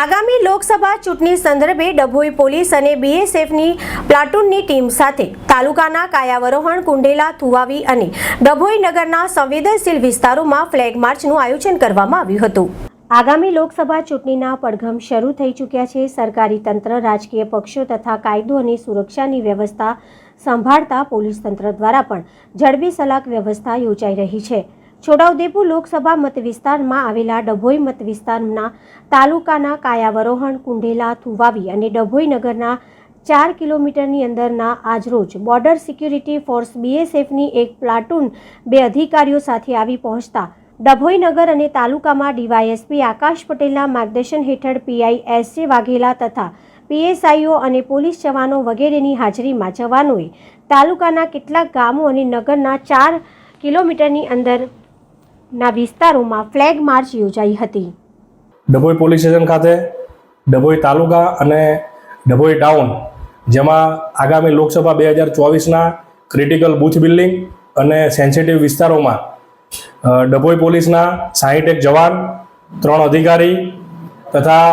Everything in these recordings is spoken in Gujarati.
આગામી લોકસભા ચૂંટણી સંદર્ભે ડભોઈ પોલીસ અને બીએસએફની પ્લાટૂનની ટીમ સાથે તાલુકાના કાયાવરોહણ, કુંડેલા થુવાવી અને ડભોઈ નગરના સંવેદનશીલ વિસ્તારોમાં ફ્લેગ માર્ચનું આયોજન કરવામાં આવ્યું હતું. આગામી લોકસભા ચૂંટણીના પડઘમ શરૂ થઈ ચૂક્યા છે. સરકારી તંત્ર, રાજકીય પક્ષો તથા કાયદો અને સુરક્ષાની વ્યવસ્થા સંભાળતા પોલીસ તંત્ર દ્વારા પણ ઝડપી સલાક વ્યવસ્થા યોજાઈ રહી છે. છોટાઉદેપુર લોકસભા મતવિસ્તારમાં આવેલા ડભોઈ મતવિસ્તારના તાલુકાના કાયાવરોહણ, કુંઢેલા, થુવાવી અને ડભોઈ નગરના ચાર કિલોમીટરની અંદરના આજરોજ બોર્ડર સિક્યુરિટી ફોર્સ બીએસએફની એક પ્લાટૂન બે અધિકારીઓ સાથે આવી પહોંચતા ડભોઈ નગર અને તાલુકામાં ડીવાયએસપી આકાશ પટેલના માર્ગદર્શન હેઠળ પીઆઈ એસ જે વાઘેલા તથા પીએસઆઈઓ અને પોલીસ જવાનો વગેરેની હાજરીમાં જવાનોએ તાલુકાના કેટલાક ગામો અને નગરના ચાર કિલોમીટરની અંદરના વિસ્તારોમાં ફ્લેગ માર્ચ યોજાઈ હતી. ડભોઈ પોલીસ સ્ટેશન ખાતે, ડભોઈ તાલુકા અને ડભોઈ ટાઉન, જેમાં આગામી લોકસભા બે હજાર ચોવીસના ક્રિટિકલ બૂથ બિલ્ડિંગ અને સેન્સિટિવ વિસ્તારોમાં ડભોઈ પોલીસના સાહીઠ એક જવાન, ત્રણ અધિકારી તથા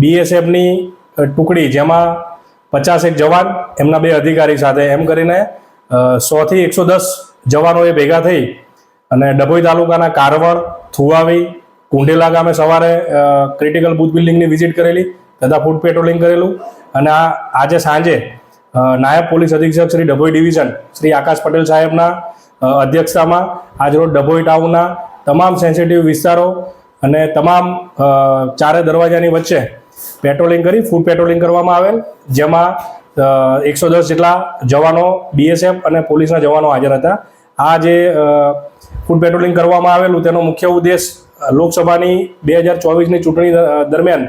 બીએસએફની ટુકડી જેમાં પચાસેક જવાન, એમના બે અધિકારી સાથે, એમ કરીને સોથી એકસો દસ જવાનોએ ભેગા થઈ અને ડભોઈ તાલુકાના કારવણ થુવાવી, કુંડેલા ગામે સવારે ક્રિટિકલ બુથ બિલ્ડિંગની વિઝિટ કરેલી તથા ફૂડ પેટ્રોલિંગ કરેલું. અને આ, આજે સાંજે નાયબ પોલીસ અધિક્ષક શ્રી ડભોઈ ડિવિઝન શ્રી આકાશ પટેલ સાહેબના અધ્યક્ષતામાં આજરોજ ડભોઈ ટાઉનના તમામ સેન્સિટિવ વિસ્તારો અને તમામ ચારે દરવાજાની વચ્ચે પેટ્રોલિંગ કરી ફૂડ પેટ્રોલિંગ કરવામાં આવેલ, જેમાં એકસો દસ જેટલા જવાનો બીએસએફ અને પોલીસના જવાનો હાજર હતા. આ જે ફૂડ પેટ્રોલિંગ કરવામાં આવેલું. તેનો મુખ્ય ઉદ્દેશ લોકસભાની બે હજાર ચોવીસની ચૂંટણી દરમિયાન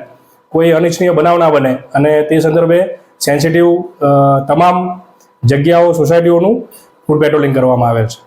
કોઈ અનિચ્છનીય બનાવ ના બને. અને તે સંદર્ભે સેન્સિટિવ તમામ જગ્યાઓ સોસાયટીઓનું ફૂડ પેટ્રોલિંગ કરવામાં આવેલ છે.